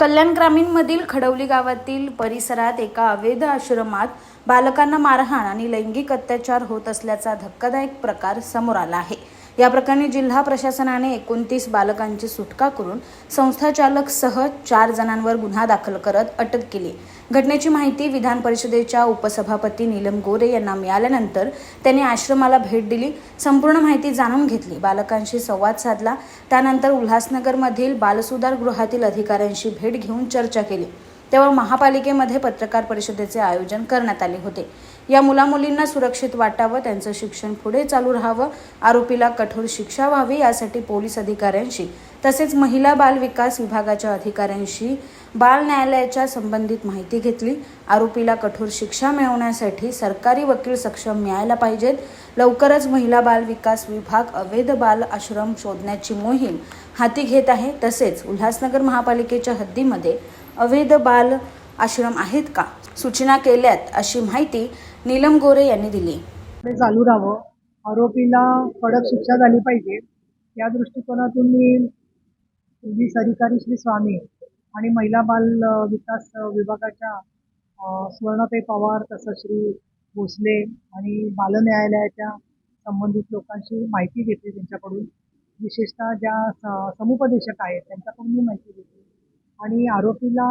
कल्याण ग्रामीणमधील खडवली गावातील परिसरात एका अवैध आश्रमात बालकांना मारहाण आणि लैंगिक अत्याचार होत असल्याचा धक्कादायक प्रकार समोर आला आहे. या प्रकरणी जिल्हा प्रशासनाने एकोणतीस बालकांची सुटका करून संस्थाचालकसह चार जणांवर गुन्हा दाखल करत अटक केली. घटनेची माहिती विधान परिषदेच्या उपसभापती नीलम गोरे यांना मिळाल्यानंतर त्यांनी आश्रमाला भेट दिली. संपूर्ण माहिती जाणून घेतली. बालकांशी संवाद साधला. त्यानंतर उल्हासनगरमधील बालसुधार गृहातील अधिकाऱ्यांशी भेट घेऊन चर्चा केली. तेव्हा महापालिकेमध्ये पत्रकार परिषदेचे आयोजन करण्यात आले होते. या मुलामुलींना सुरक्षित वाटावं त्यांचं शिक्षण पुढे चालू राहावं आरोपीला कठोर शिक्षा व्हावी यासाठी पोलीस अधिकाऱ्यांशी तसेच महिला बाल विकास विभागाच्या अधिकाऱ्यांशी बाल न्यायालयाच्या संबंधित माहिती घेतली. आरोपीला कठोर शिक्षा मिळवण्यासाठी सरकारी वकील सक्षम मिळायला पाहिजेत. लवकरच महिला बाल विकास विभाग अवैध बाल आश्रम शोधण्याची मोहीम हाती घेत आहे. तसेच उल्हासनगर महापालिकेच्या हद्दीमध्ये अवैध बाल आश्रम आहेत का? सूचना केल्यात अशी माहिती नीलम गोरे यांनी दिली. ते चालू राहावं. आरोपीला कडक शिक्षा झाली पाहिजे. या दृष्टिकोनातून मी पोलीस अधिकारी श्री स्वामी आणि महिला बाल विकास विभागाच्या अ, सुवर्णाताई पवार तसं श्री भोसले आणि बाल न्यायालयाच्या संबंधित लोकांची माहिती घेतली त्यांच्याकडून. विशेषतः ज्या स- समुपदेशक आहेत त्यांच्याकडून मी माहिती घेतली. आणि आरोपीला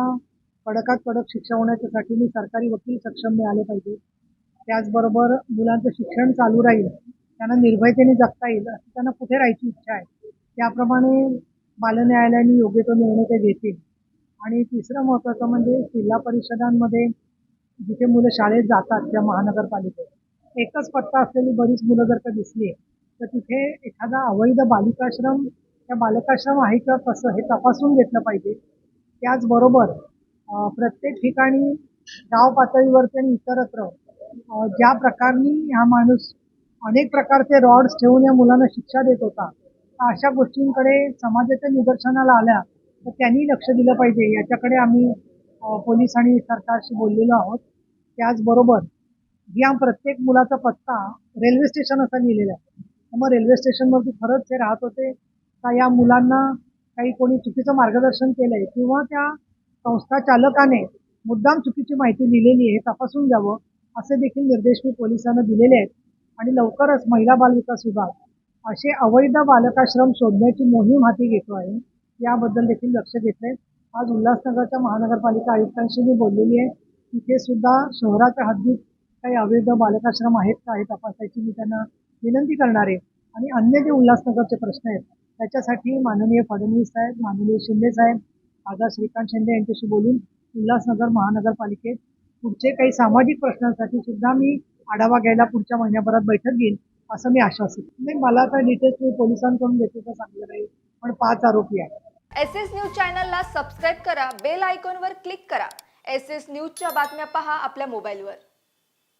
कडकात कडक शिक्षा होण्याच्यासाठी मी सरकारी वकील सक्षम मिळाले पाहिजे. त्याचबरोबर मुलांचं शिक्षण चालू राहील त्यांना निर्भयतेने जगता येईल अशी त्यांना कुठे राहायची इच्छा आहे? त्याप्रमाणे बालन्यायालयाने योग्य तो निर्णय ते घेतील. आणि तिसरं महत्त्वाचं म्हणजे जिल्हा परिषदांमध्ये जिथे मुलं शाळेत जातात त्या महानगरपालिकेत एकच पत्ता असलेली बरीच मुलं जर का दिसली तर तिथे एखादा अवैध बालिकाश्रम त्या बालकाश्रम आहे किंवा कसं हे तपासून घेतलं पाहिजे. त्याचबरोबर प्रत्येक ठिकाणी गाव पातळीवरती आणि इतरत्र ज्या प्रकारनी हा माणूस अनेक प्रकारचे रॉड्स ठेवून या मुलांना शिक्षा देत होता तर अशा गोष्टींकडे समाजाच्या निदर्शनाला आल्या तर त्यांनी लक्ष दिलं पाहिजे. याच्याकडे आम्ही पोलीस आणि सरकारशी बोललेलो आहोत. त्याचबरोबर या प्रत्येक मुलाचा पत्ता रेल्वे स्टेशन असा लिहिलेला आहे. मग रेल्वे स्टेशनवरती खरंच ते राहत होते का या मुलांना काही कोणी चुकीचं मार्गदर्शन केलंय किंवा त्या संस्था चालकाने मुद्दाम चुकीची माहिती दिलेली आहे हे तपासून घ्यावं असे देखील निर्देश मी पोलिसांना दिलेले आहेत. आणि लवकरच महिला बालविकास विभाग असे अवैध बालकाश्रम शोधण्याची मोहीम हाती घेतो आहे. याबद्दल देखील लक्ष घेतलंय. आज उल्हासनगरच्या महानगरपालिका आयुक्तांशी मी बोललेली आहे. तिथे सुद्धा शहराच्या हद्दीत काही अवैध बालकाश्रम आहेत का हे तपासायची मी त्यांना विनंती करणार आहे. आणि अन्य जे उल्हासनगरचे प्रश्न आहेत त्याच्यासाठी माननीय फडणवीस साहेब माननीय शिंदे साहेब खासदार श्रीकांत शिंदे यांच्याशी बोलून उल्हासनगर महानगरपालिकेत पुढचे काही सामाजिक प्रश्नांसाठी सुद्धा मी आढावा घ्यायला पुढच्या महिन्याभरात बैठक घेईन असं मी आश्वासित नाही मला काय डिटेल्स मी पोलिसांकडून घेते तर सांगलं नाही पण पाच आरोपी आहेत. एस एस न्यूज चॅनलला सबस्क्राईब करा बेल आयकॉनवर क्लिक करा. एस एस न्यूजच्या बातम्या पहा आपल्या मोबाईलवर.